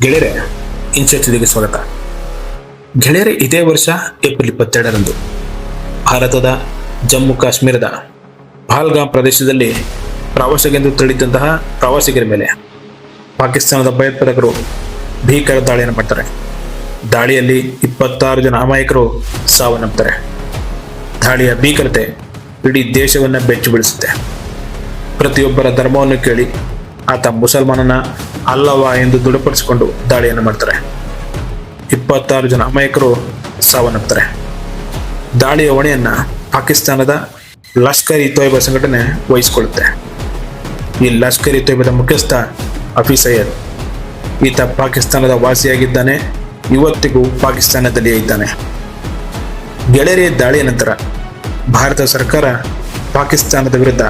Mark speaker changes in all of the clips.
Speaker 1: ಗೆಳೆಯರೆ ಇನ್ಸೆಟ್ಸ್ಗೆ ಸ್ವಾಗತ. ಗೆಳೆಯರೆ, ಇದೇ ವರ್ಷ ಏಪ್ರಿಲ್ ಇಪ್ಪತ್ತೆರಡರಂದು ಭಾರತದ ಜಮ್ಮು ಕಾಶ್ಮೀರದ ಪಹಲ್ಗಾಮ್ ಪ್ರದೇಶದಲ್ಲಿ ಪ್ರವಾಸಗೆಂದು ತಿಳಿದಂತಹ ಪ್ರವಾಸಿಗರ ಮೇಲೆ ಪಾಕಿಸ್ತಾನದ ಭಯೋತ್ಪಾದಕರು ಭೀಕರ ದಾಳಿಯನ್ನು ಮಾಡ್ತಾರೆ. ದಾಳಿಯಲ್ಲಿ ಇಪ್ಪತ್ತಾರು ಜನ ಅಮಾಯಕರು ಸಾವನ್ನಪ್ತಾರೆ ದಾಳಿಯ ಭೀಕರತೆ ಇಡೀ ದೇಶವನ್ನು ಬೆಚ್ಚಿ ಬೀಳಿಸುತ್ತೆ ಪ್ರತಿಯೊಬ್ಬರ ಧರ್ಮವನ್ನು ಕೇಳಿ ಆತ ಮುಸಲ್ಮಾನನ ಅಲ್ಲವ ಎಂದು ದೃಢಪಡಿಸಿಕೊಂಡು ದಾಳಿಯನ್ನು ಮಾಡ್ತಾರೆ. ಇಪ್ಪತ್ತಾರು ಜನ ಅಮಾಯಕರು ಸಾವನ್ನಪ್ತಾರೆ. ದಾಳಿಯ ಹೊಣೆಯನ್ನ ಪಾಕಿಸ್ತಾನದ ಲಷ್ಕರ್ ಇ ತೊಯ್ಬಾ ಸಂಘಟನೆ ವಹಿಸಿಕೊಳ್ಳುತ್ತೆ. ಈ ಲಷ್ಕರ್ ಇ ತೊಯ್ಬಾದ ಮುಖ್ಯಸ್ಥ ಹಫೀಸ್ ಸಯ್ಯದ್ ಈತ ಪಾಕಿಸ್ತಾನದ ವಾಸಿಯಾಗಿದ್ದಾನೆ, ಇವತ್ತಿಗೂ ಪಾಕಿಸ್ತಾನದಲ್ಲಿಯೇ ಇದ್ದಾನೆ. ಗೆಳೆಯರಿಯ ದಾಳಿಯ ನಂತರ ಭಾರತ ಸರ್ಕಾರ ಪಾಕಿಸ್ತಾನದ ವಿರುದ್ಧ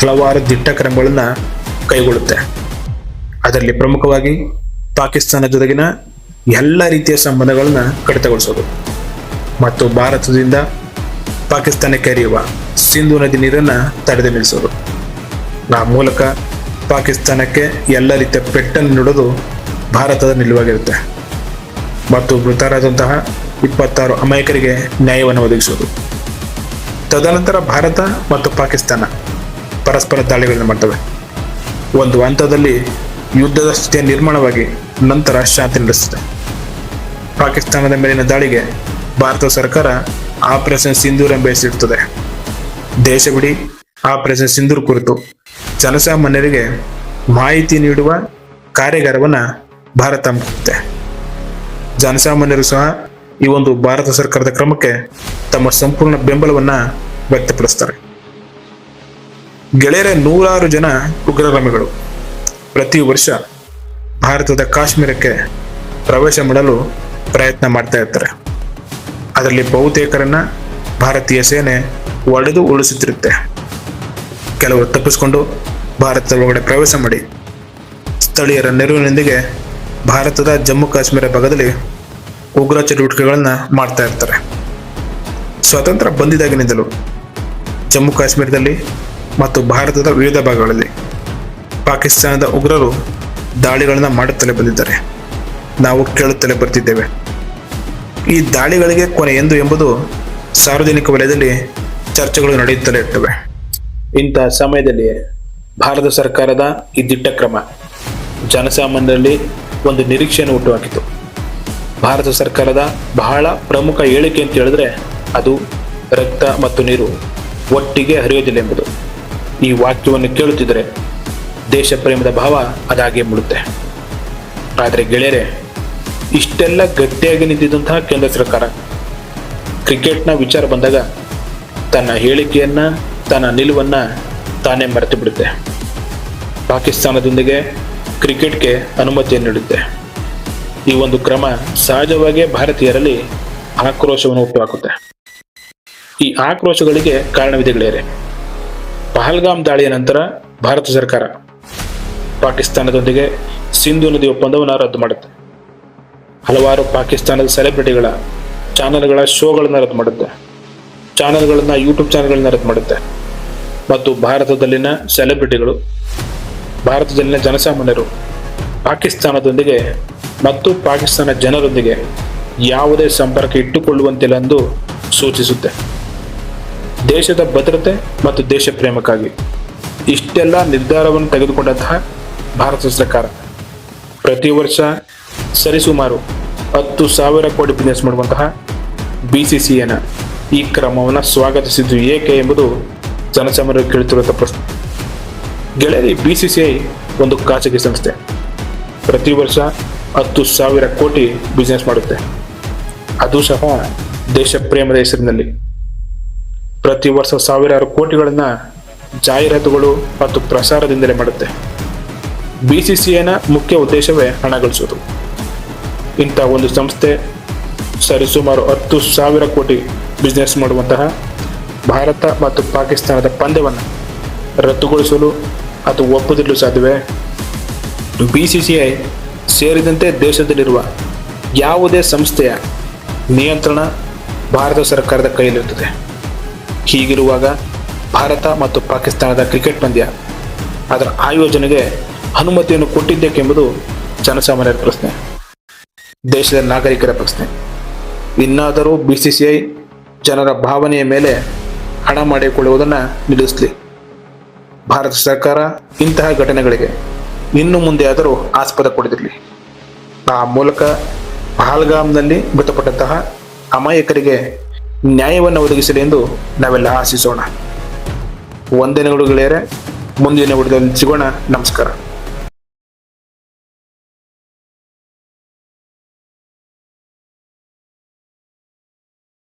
Speaker 1: ಹಲವಾರು ದಿಟ್ಟ ಕ್ರಮಗಳನ್ನು ಕೈಗೊಳ್ಳುತ್ತೆ. ಅದರಲ್ಲಿ ಪ್ರಮುಖವಾಗಿ ಪಾಕಿಸ್ತಾನ ಜೊತೆಗಿನ ಎಲ್ಲ ರೀತಿಯ ಸಂಬಂಧಗಳನ್ನು ಕಡಿತಗೊಳಿಸೋದು. ಮತ್ತು ಭಾರತದಿಂದ ಪಾಕಿಸ್ತಾನಕ್ಕೆ ಹರಿಯುವ ಸಿಂಧು ನದಿ ನೀರನ್ನು ತಡೆದು ನಿಲ್ಲಿಸೋದು. ಆ ಮೂಲಕ ಪಾಕಿಸ್ತಾನಕ್ಕೆ ಎಲ್ಲ ರೀತಿಯ ಪೆಟ್ಟನ್ನು ನೀಡೋದು ಭಾರತದ ನಿಲುವಾಗಿರುತ್ತೆ. ಮತ್ತು ಮೃತರಾದಂತಹ ಇಪ್ಪತ್ತಾರು ಅಮಾಯಕರಿಗೆ ನ್ಯಾಯವನ್ನು ಒದಗಿಸೋದು. ತದನಂತರ ಭಾರತ ಮತ್ತು ಪಾಕಿಸ್ತಾನ ಪರಸ್ಪರ ದಾಳಿಗಳನ್ನು ಮಾಡ್ತವೆ. ಒಂದು ಹಂತದಲ್ಲಿ ಯುದ್ಧದ ಸ್ಥಿತಿಯ ನಿರ್ಮಾಣವಾಗಿ ನಂತರ ಶಾಂತಿ ನಡೆಸಿದೆ. ಪಾಕಿಸ್ತಾನದ ಮೇಲಿನ ದಾಳಿಗೆ ಭಾರತ ಸರ್ಕಾರ ಆಪರೇಷನ್ ಸಿಂಧೂರ್ ಎಂಬ ಹೆಸರಿಡುತ್ತದೆ ದೇಶ ಆಪರೇಷನ್ ಸಿಂಧೂರ್ ಕುರಿತು ಜನಸಾಮಾನ್ಯರಿಗೆ ಮಾಹಿತಿ ನೀಡುವ ಕಾರ್ಯಾಗಾರವನ್ನ ಭಾರತ ಹಮ್ಮಿಕೊಳ್ಳುತ್ತೆ ಜನಸಾಮಾನ್ಯರು ಸಹ ಈ ಒಂದು ಭಾರತ ಸರ್ಕಾರದ ಕ್ರಮಕ್ಕೆ ತಮ್ಮ ಸಂಪೂರ್ಣ ಬೆಂಬಲವನ್ನ ವ್ಯಕ್ತಪಡಿಸ್ತಾರೆ. ಗೆಳೆಯರ ನೂರಾರು ಜನ ಉಗ್ರಗಾಮಿಗಳು. ಪ್ರತಿ ವರ್ಷ ಭಾರತದ ಕಾಶ್ಮೀರಕ್ಕೆ ಪ್ರವೇಶ ಮಾಡಲು ಪ್ರಯತ್ನ ಮಾಡ್ತಾ ಇರ್ತಾರೆ. ಅದರಲ್ಲಿ ಬಹುತೇಕರನ್ನ ಭಾರತೀಯ ಸೇನೆ ಒಡೆದು ಉಳಿಸುತ್ತಿರುತ್ತೆ ಕೆಲವರು ತಪ್ಪಿಸಿಕೊಂಡು ಭಾರತದ ಒಳಗಡೆ ಪ್ರವೇಶ ಮಾಡಿ ಸ್ಥಳೀಯರ ನೆರವಿನೊಂದಿಗೆ ಭಾರತದ ಜಮ್ಮು ಕಾಶ್ಮೀರ ಭಾಗದಲ್ಲಿ ಉಗ್ರ ಚಟುವಟಿಕೆಗಳನ್ನು ಮಾಡ್ತಾ ಇರ್ತಾರೆ. ಸ್ವತಂತ್ರ ಬಂದಿದಾಗಿನಿಂದಲೂ ಜಮ್ಮು ಕಾಶ್ಮೀರದಲ್ಲಿ ಮತ್ತು ಭಾರತದ ವಿವಿಧ ಭಾಗಗಳಲ್ಲಿ ಪಾಕಿಸ್ತಾನದ ಉಗ್ರರು ದಾಳಿಗಳನ್ನು ಮಾಡುತ್ತಲೇ ಬಂದಿದ್ದಾರೆ. ನಾವು ಕೇಳುತ್ತಲೇ ಬರ್ತಿದ್ದೇವೆ. ಈ ದಾಳಿಗಳಿಗೆ ಕೊನೆ ಎಂದು ಎಂಬುದು ಸಾರ್ವಜನಿಕ ವಲಯದಲ್ಲಿ ಚರ್ಚೆಗಳು ನಡೆಯುತ್ತಲೇ ಇರ್ತವೆ. ಇಂತಹ ಸಮಯದಲ್ಲಿ ಭಾರತ ಸರ್ಕಾರದ ಈ ದಿಟ್ಟ ಕ್ರಮ ಜನಸಾಮಾನ್ಯರಲ್ಲಿ ಒಂದು ನಿರೀಕ್ಷೆಯನ್ನು ಹುಟ್ಟುಹಾಕಿತು. ಭಾರತ ಸರ್ಕಾರದ ಬಹಳ ಪ್ರಮುಖ ಹೇಳಿಕೆ ಅಂತ ಹೇಳಿದ್ರೆ ಅದು ರಕ್ತ ಮತ್ತು ನೀರು ಒಟ್ಟಿಗೆ ಹರಿಯೋದಿಲ್ಲ ಎಂಬುದು. ಈ ವಾಕ್ಯವನ್ನು ಕೇಳುತ್ತಿದ್ದರೆ ದೇಶ ಪ್ರೇಮದ ಭಾವ ಅದಾಗೆ ಮೂಡುತ್ತೆ ಆದರೆ ಗೆಳೆಯರೆ, ಇಷ್ಟೆಲ್ಲ ಗಟ್ಟಿಯಾಗಿ ನಿಂತಿದ್ದಂತಹ ಕೇಂದ್ರ ಸರ್ಕಾರ, ಕ್ರಿಕೆಟ್ನ ವಿಚಾರ ಬಂದಾಗ ತನ್ನ ಹೇಳಿಕೆಯನ್ನ, ತನ್ನ ನಿಲುವನ್ನ ತಾನೇ ಮರೆತು ಬಿಡುತ್ತೆ. ಪಾಕಿಸ್ತಾನದೊಂದಿಗೆ ಕ್ರಿಕೆಟ್ಗೆ ಅನುಮತಿಯನ್ನು ನೀಡುತ್ತೆ. ಈ ಒಂದು ಕ್ರಮ ಸಹಜವಾಗಿಯೇ ಭಾರತೀಯರಲ್ಲಿ ಆಕ್ರೋಶವನ್ನು ಹುಟ್ಟುಹಾಕುತ್ತೆ. ಈ ಆಕ್ರೋಶಗಳಿಗೆ ಕಾರಣವಿದೆ ಗೆಳೆಯರೆ. ಪಹಲ್ಗಾಮ್ ದಾಳಿಯ ನಂತರ ಭಾರತ ಸರ್ಕಾರ ಪಾಕಿಸ್ತಾನದೊಂದಿಗೆ ಸಿಂಧು ನದಿ ಒಪ್ಪಂದವನ್ನು ರದ್ದು ಮಾಡುತ್ತೆ. ಹಲವಾರು ಪಾಕಿಸ್ತಾನದ ಸೆಲೆಬ್ರಿಟಿಗಳ ಚಾನೆಲ್ಗಳ ಶೋಗಳನ್ನು ರದ್ದು ಮಾಡುತ್ತೆ. ಚಾನೆಲ್ಗಳನ್ನು ಯೂಟ್ಯೂಬ್ ಚಾನೆಲ್ಗಳನ್ನ ರದ್ದು ಮಾಡುತ್ತೆ. ಮತ್ತು ಭಾರತದಲ್ಲಿನ ಸೆಲೆಬ್ರಿಟಿಗಳು, ಭಾರತದಲ್ಲಿನ ಜನಸಾಮಾನ್ಯರು ಪಾಕಿಸ್ತಾನದೊಂದಿಗೆ ಮತ್ತು ಪಾಕಿಸ್ತಾನ ಜನರೊಂದಿಗೆ ಯಾವುದೇ ಸಂಪರ್ಕ ಇಟ್ಟುಕೊಳ್ಳುವಂತಿಲ್ಲ ಎಂದು ಸೂಚಿಸುತ್ತೆ. ದೇಶದ ಭದ್ರತೆ ಮತ್ತು ದೇಶ ಪ್ರೇಮಕ್ಕಾಗಿ ಇಷ್ಟೆಲ್ಲ ನಿರ್ಧಾರವನ್ನು ತೆಗೆದುಕೊಂಡಂತಹ ಭಾರತ ಸರ್ಕಾರ ಪ್ರತಿ ವರ್ಷ ಸರಿಸುಮಾರು ಹತ್ತು ಸಾವಿರ ಕೋಟಿ ಬಿಸ್ನೆಸ್ ಮಾಡುವಂತಹ ಬಿ ಸಿ ಸಿ ಎನ ಈ ಕ್ರಮವನ್ನು ಸ್ವಾಗತಿಸಿದ್ದು ಏಕೆ ಎಂಬುದು ಜನಸಾಮಾನ್ಯರು ಕೇಳುತ್ತಿರುವಂಥ ಪ್ರಶ್ನೆ. ಗೆಳೆಯರಿ ಬಿ ಸಿ ಸಿ ಐ ಒಂದು ಖಾಸಗಿ ಸಂಸ್ಥೆ. ಪ್ರತಿ ವರ್ಷ ಹತ್ತು ಸಾವಿರ ಕೋಟಿ ಬಿಸ್ನೆಸ್ ಮಾಡುತ್ತೆ. ಅದು ಸಹ ದೇಶ ಪ್ರೇಮದ ಹೆಸರಿನಲ್ಲಿ. ಪ್ರತಿ ವರ್ಷ ಸಾವಿರಾರು ಕೋಟಿಗಳನ್ನು ಜಾಹೀರಾತುಗಳು ಮತ್ತು ಪ್ರಸಾರದಿಂದಲೇ ಮಾಡುತ್ತೆ. ಬಿ ಸಿ ಸಿ ಐನ ಮುಖ್ಯ ಉದ್ದೇಶವೇ ಹಣ ಗಳಿಸೋದು ಇಂಥ ಒಂದು ಸಂಸ್ಥೆ ಸರಿಸುಮಾರು ಹತ್ತು ಸಾವಿರ ಕೋಟಿ ಬಿಸ್ನೆಸ್ ಮಾಡುವಂತಹ ಭಾರತ ಮತ್ತು ಪಾಕಿಸ್ತಾನದ ಪಂದ್ಯವನ್ನು ರದ್ದುಗೊಳಿಸಲು ಅದು ಒಪ್ಪದಿರಲು ಸಾಧ್ಯವೇ? ಬಿ ಸಿ ಸಿ ಐ ಸೇರಿದಂತೆ ದೇಶದಲ್ಲಿರುವ ಯಾವುದೇ ಸಂಸ್ಥೆಯ ನಿಯಂತ್ರಣ ಭಾರತ ಸರ್ಕಾರದ ಕೈಯಲ್ಲಿರುತ್ತದೆ. ಹೀಗಿರುವಾಗ ಭಾರತ ಮತ್ತು ಪಾಕಿಸ್ತಾನದ ಕ್ರಿಕೆಟ್ ಪಂದ್ಯ ಅದರ ಆಯೋಜನೆಗೆ ಅನುಮತಿಯನ್ನು ಕೊಟ್ಟಿದ್ದಕ್ಕೆಂಬುದು ಜನಸಾಮಾನ್ಯರ ಪ್ರಶ್ನೆ. ದೇಶದ ನಾಗರಿಕರ ಪ್ರಶ್ನೆ. ಇನ್ನಾದರೂ ಐ ಜನರ ಭಾವನೆಯ ಮೇಲೆ ಹಣ ಮಾಡಿಕೊಳ್ಳುವುದನ್ನು ನಿಲ್ಲಿಸಲಿ. ಭಾರತ ಸರ್ಕಾರ ಇಂತಹ ಘಟನೆಗಳಿಗೆ ಇನ್ನು ಮುಂದೆ ಆದರೂ ಆಸ್ಪದ ಕೊಡದಿರಲಿ. ಆ ಮೂಲಕ ಪಹಲ್ಗಾಮ್ನಲ್ಲಿ ಮೃತಪಟ್ಟಂತಹ ಅಮಾಯಕರಿಗೆ ನ್ಯಾಯವನ್ನು ಒದಗಿಸಲಿ ಎಂದು ನಾವೆಲ್ಲ ಆಶಿಸೋಣ. ಒಂದಿನ ಗೆಳೆಯರೆ, ಮುಂದಿನ ವಿಡಿಯೋದಲ್ಲಿ ಸಿಗೋಣ. ನಮಸ್ಕಾರ.